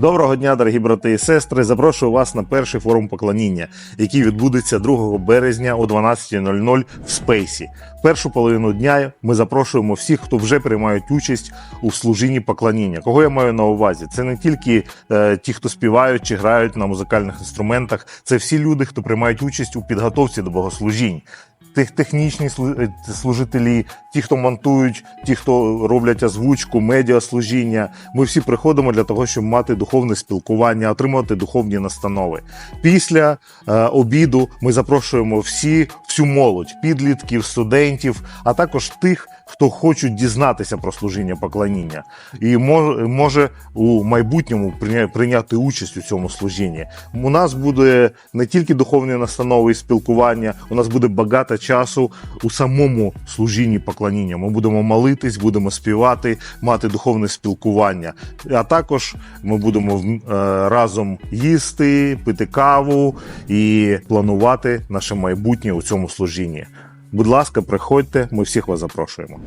Доброго дня, дорогі брати і сестри. Запрошую вас на перший форум поклоніння, який відбудеться 2 березня о 12.00 в Спейсі. Першу половину дня ми запрошуємо всіх, хто вже приймають участь у служінні поклоніння. Кого я маю на увазі? Це не тільки е, ті, хто співають чи грають на музикальних інструментах, це всі люди, хто приймають участь у підготовці до богослужінь. Тех, технічні е, служителі, ті, хто монтують, ті, хто роблять озвучку, медіаслужіння. Ми всі приходимо для того, щоб мати духовне спілкування, отримувати духовні настанови. Після е, обіду ми запрошуємо всі, всю молодь, підлітків, студентів, а також тих, хто хочуть дізнатися про служіння поклоніння, і може, у майбутньому прийняти участь у цьому служінні. У нас буде не тільки духовні настанови і спілкування, у нас буде багато часу у самому служінні поклоніння. Ми будемо молитись, будемо співати, мати духовне спілкування. А також ми будемо е, разом їсти, пити каву і планувати наше майбутнє у цьому служінні. Будь ласка, приходьте, ми всіх вас запрошуємо.